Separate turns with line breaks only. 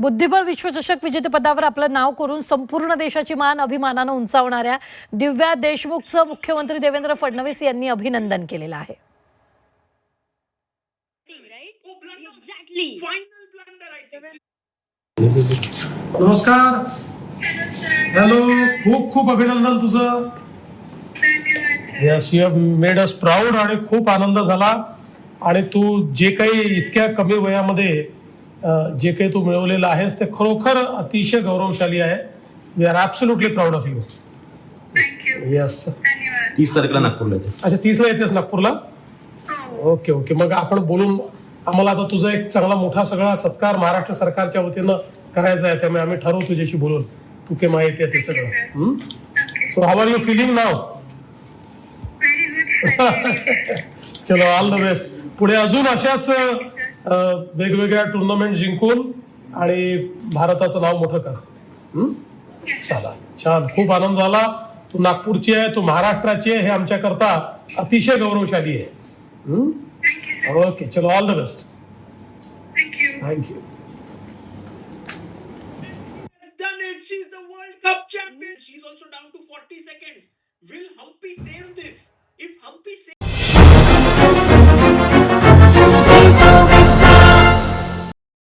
बुद्धिबळ विश्वचषक विजेतेपदावर आपलं नाव करून संपूर्ण देशाची मान अभिमानानं उंचावणाऱ्या दिव्या देशमुखचं मुख्यमंत्री देवेंद्र फडणवीस यांनी अभिनंदन केलेलं आहे.
नमस्कार. हॅलो खूप खूप अभिनंदन तुझं. Yes you have made us proud आणि खूप आनंद झाला. आणि तू जे काही इतक्या कमी वयामध्ये जे काही तू मिळवलेलं आहेस ते खरोखर अतिशय गौरवशाली आहे. We are absolutely proud of you yes
तीस तारखेला नागपूरला येते.
अच्छा तीसला येतेस नागपूरला? ओके ओके मग आपण बोलून आम्हाला आता तुझा एक चांगला मोठा सगळा सत्कार महाराष्ट्र सरकारच्या वतीनं करायचा आहे. त्यामुळे आम्ही ठरवू तुझ्याशी बोलून. तू के माहिती आहे ते सगळं. So how are you feeling now चलो ऑल द बेस्ट पुढे अजून अशाच वेगवेगळ्या टुर्नामेंट जिंकून आणि भारताचं नाव मोठं कर? चला छान खूप आनंद झाला तू नागपूरची आहे तू महाराष्ट्राची आहे हे आमच्याकरता अतिशय गौरवशाली आहे? ओके चलो all the best thank you.
She's the World Cup champion. She's also down to 40 seconds.